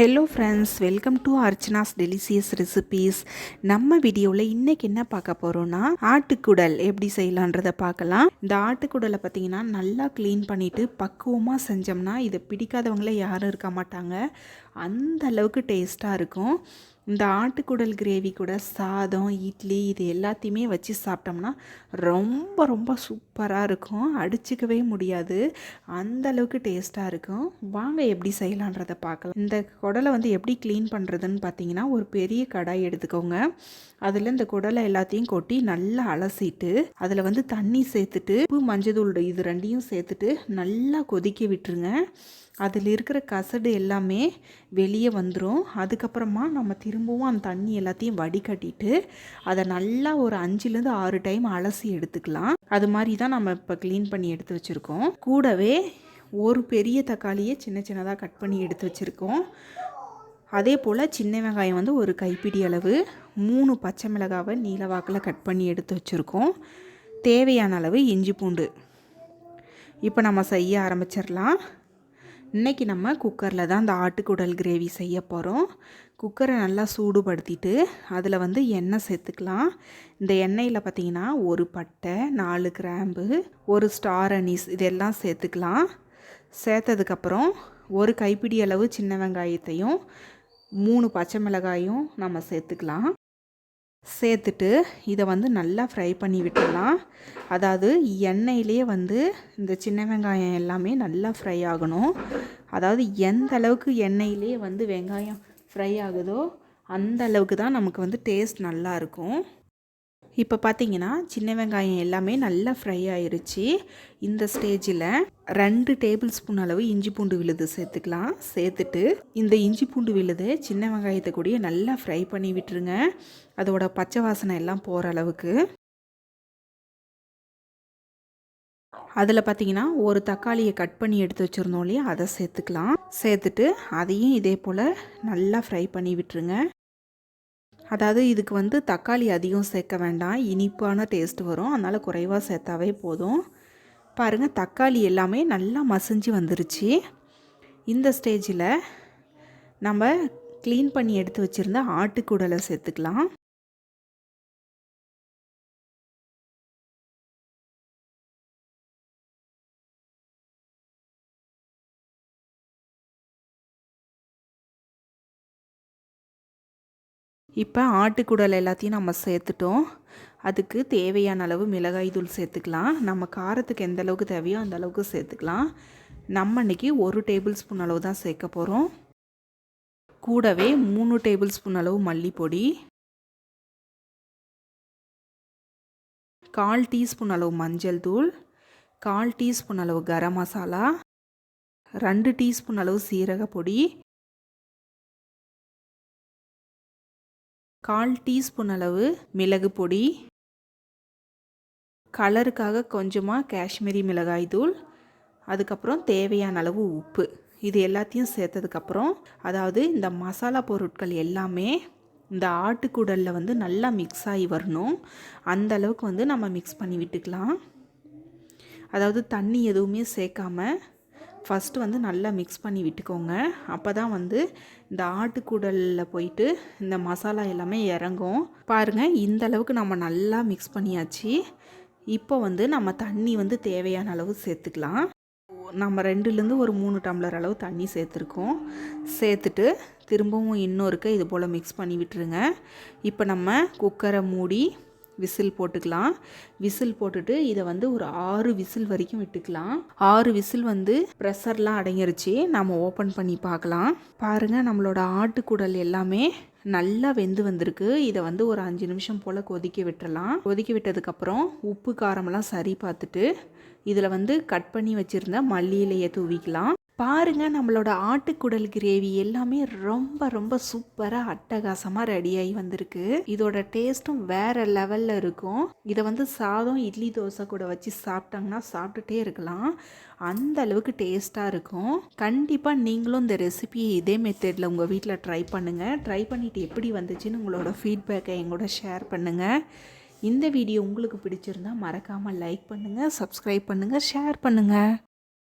Hello friends welcome to Archana's delicious recipes நம்ம வீடியோவில் இன்றைக்கி என்ன பார்க்க போகிறோன்னா ஆட்டுக்குடல் எப்படி செய்யலான்றதை பார்க்கலாம். இந்த ஆட்டுக்குடலை பார்த்தீங்கன்னா நல்லா க்ளீன் பண்ணிவிட்டு பக்குவமாக செஞ்சோம்னா இதை பிடிக்காதவங்களே யாரும் இருக்க மாட்டாங்க. அந்த அளவுக்கு டேஸ்ட்டாக இருக்கும். இந்த ஆட்டுக்குடல் கிரேவி கூட சாதம் இட்லி இது எல்லாத்தையுமே வச்சு சாப்பிட்டோம்னா ரொம்ப ரொம்ப சூப்பராக இருக்கும். அடிச்சுக்கவே முடியாது. அந்த அளவுக்கு டேஸ்ட்டாக இருக்கும். வாங்க எப்படி செய்யலான்றதை பார்க்கலாம். இந்த குடலை வந்து எப்படி க்ளீன் பண்ணுறதுன்னு பார்த்தீங்கன்னா ஒரு பெரிய கடாய் எடுத்துக்கோங்க. அதில் இந்த குடலை எல்லாத்தையும் கொட்டி நல்லா அலசிட்டு அதில் வந்து தண்ணி சேர்த்துட்டு உப்பு மஞ்சள் இது ரெண்டையும் சேர்த்துட்டு நல்லா கொதிக்க விட்டுருங்க. அதில் இருக்கிற கசடு எல்லாமே வெளியே வந்துடும் அதுக்கப்புறமா நம்ம திரும்பவும் அந்த தண்ணி எல்லாத்தையும் வடிகட்டிட்டு அதை நல்லா ஒரு அஞ்சுலேருந்து ஆறு டைம் அலசி எடுத்துக்கலாம். அது மாதிரி தான் நம்ம இப்போ க்ளீன் பண்ணி எடுத்து வச்சுருக்கோம். கூடவே ஒரு பெரிய தக்காளியை சின்ன சின்னதாக கட் பண்ணி எடுத்து வச்சுருக்கோம். அதே போல் சின்ன வெங்காயம் வந்து ஒரு கைப்பிடி அளவு மூணு பச்சை மிளகாவை நீலவாக்கில் கட் பண்ணி எடுத்து வச்சுருக்கோம். தேவையான அளவு இஞ்சி பூண்டு. இப்போ நம்ம செய்ய ஆரம்பிச்சிடலாம். இன்றைக்கி நம்ம குக்கரில் தான் இந்த ஆட்டுக்குடல் கிரேவி செய்ய போகிறோம் குக்கரை நல்லா சூடுபடுத்திட்டு அதில் வந்து எண்ணெய் சேர்த்துக்கலாம். இந்த எண்ணெயில் பார்த்திங்கன்னா ஒரு பட்டை நாலு கிராம்பு ஒரு ஸ்டார் அனீஸ் இதெல்லாம் சேர்த்துக்கலாம். சேர்த்ததுக்கப்புறம் ஒரு கைப்பிடி அளவு சின்ன வெங்காயத்தையும் மூணு பச்சை மிளகாயும் நம்ம சேர்த்துக்கலாம். சேர்த்துட்டு இதை வந்து நல்லா ஃப்ரை பண்ணி விட்டுடலாம். அதாவது எண்ணெயிலே வந்து இந்த சின்ன வெங்காயம் எல்லாமே நல்லா ஃப்ரை ஆகணும். அதாவது எந்த அளவுக்கு எண்ணெயிலே வந்து வெங்காயம் ஃப்ரை ஆகுதோ அந்த அளவுக்கு தான் நமக்கு வந்து டேஸ்ட் நல்லாயிருக்கும் இப்போ பார்த்தீங்கன்னா சின்ன வெங்காயம் எல்லாமே நல்லா ஃப்ரை ஆயிருச்சு. இந்த ஸ்டேஜில் ரெண்டு டேபிள் ஸ்பூன் அளவு இஞ்சி பூண்டு விழுது சேர்த்துக்கலாம். சேர்த்துட்டு இந்த இஞ்சி பூண்டு விழுது சின்ன வெங்காயத்தை கூடிய நல்லா ஃப்ரை பண்ணி விட்டுருங்க. அதோட பச்சை வாசனை எல்லாம் போகிற அளவுக்கு. அதில் பார்த்தீங்கன்னா ஒரு தக்காளியை கட் பண்ணி எடுத்து வச்சுருந்தோம் இல்லையா? அதை சேர்த்துக்கலாம். சேர்த்துட்டு அதையும் இதே போல் நல்லா ஃப்ரை பண்ணி விட்டுருங்க. அதாவது இதுக்கு வந்து தக்காளி அதிகம் சேர்க்க வேண்டாம். இனிப்பான டேஸ்ட் வரும். அதனால் குறைவாக சேர்த்தாவே போதும். பாருங்கள் தக்காளி எல்லாமே நல்லா மசிஞ்சு வந்துருச்சு. இந்த ஸ்டேஜில் நம்ம க்ளீன் பண்ணி எடுத்து வச்சுருந்த ஆட்டுக்குடலை சேர்த்துக்கலாம். இப்போ ஆட்டுக்குடல் எல்லாத்தையும் நம்ம சேர்த்துட்டோம். அதுக்கு தேவையான அளவு மிளகாய் தூள் சேர்த்துக்கலாம். நம்ம காரத்துக்கு எந்த அளவுக்கு தேவையோ அந்த அளவுக்கு சேர்த்துக்கலாம். நம்ம இன்றைக்கி ஒரு டேபிள் ஸ்பூன் அளவு தான் சேர்க்க போகிறோம் கூடவே மூணு டேபிள் ஸ்பூன் அளவு மல்லிப்பொடி. கால் டீஸ்பூன் அளவு மஞ்சள் தூள். கால் டீஸ்பூன் அளவு கரம் மசாலா. ரெண்டு டீஸ்பூன் அளவு சீரக பொடி கால் டீஸ்பூன் அளவு மிளகு பொடி. கலருக்காக கொஞ்சமாக காஷ்மீரி மிளகாய் தூள். அதுக்கப்புறம் தேவையான அளவு உப்பு. இது எல்லாத்தையும் சேர்த்ததுக்கப்புறம் அதாவது இந்த மசாலா பொருட்கள் எல்லாமே இந்த ஆட்டுக்குடலில் வந்து நல்லா மிக்ஸ் ஆகி வரணும். அந்த அளவுக்கு வந்து நம்ம மிக்ஸ் பண்ணி விட்டுக்கலாம். அதாவது தண்ணி எதுவுமே சேர்க்காம ஃபஸ்ட்டு வந்து நல்லா மிக்ஸ் பண்ணி விட்டுக்கோங்க. அப்போ தான் வந்து இந்த ஆட்டுக்கூடலில் போயிட்டு இந்த மசாலா எல்லாமே இறங்கும். பாருங்கள் இந்த அளவுக்கு நம்ம நல்லா மிக்ஸ் பண்ணியாச்சு. இப்போ வந்து நம்ம தண்ணி வந்து தேவையான அளவு சேர்த்துக்கலாம். நம்ம ரெண்டுலேருந்து ஒரு மூணு டம்ளர் அளவு தண்ணி சேர்த்துருக்கோம். சேர்த்துட்டு திரும்பவும் இன்னொருக்க இது போல் மிக்ஸ் பண்ணி விட்டுருங்க. இப்போ நம்ம குக்கரை மூடி விசில் போட்டுக்கலாம். விசில் போட்டுட்டு இதை வந்து ஒரு ஆறு விசில் வரைக்கும் விட்டுக்கலாம். ஆறு விசில் வந்து ப்ரெஷர்லாம் அடங்கிருச்சு. நம்ம ஓப்பன் பண்ணி பார்க்கலாம். பாருங்கள் நம்மளோட ஆட்டுக்குடல் எல்லாமே நல்லா வெந்து வந்திருக்கு. இதை வந்து ஒரு அஞ்சு நிமிஷம் போல் கொதிக்க விட்டுறலாம். கொதிக்க விட்டதுக்கப்புறம் உப்பு காரமெல்லாம் சரி பார்த்துட்டு இதில் வந்து கட் பண்ணி வச்சுருந்த மல்லியிலையை தூவிக்கலாம். பாருங்க நம்மளோட ஆட்டுக்குடல் கிரேவி எல்லாமே ரொம்ப ரொம்ப சூப்பராக அட்டகாசமாக ரெடியாகி வந்திருக்கு. இதோட டேஸ்ட்டும் வேற லெவலில் இருக்கும். இதை வந்து சாதம் இட்லி தோசை கூட வச்சு சாப்பிட்டாங்கன்னா சாப்பிட்டுட்டே இருக்கலாம். அந்த அளவுக்கு டேஸ்ட்டாக இருக்கும். கண்டிப்பாக நீங்களும் இந்த ரெசிபியை இதே மெத்தடில் உங்கள் வீட்டில் ட்ரை பண்ணுங்கள் ட்ரை பண்ணிவிட்டு எப்படி வந்துச்சுன்னு உங்களோட ஃபீட்பேக்கை எங்கூட ஷேர் பண்ணுங்கள் இந்த வீடியோ உங்களுக்கு பிடிச்சிருந்தா மறக்காமல் லைக் பண்ணுங்கள் சப்ஸ்கிரைப் பண்ணுங்கள் ஷேர் பண்ணுங்கள்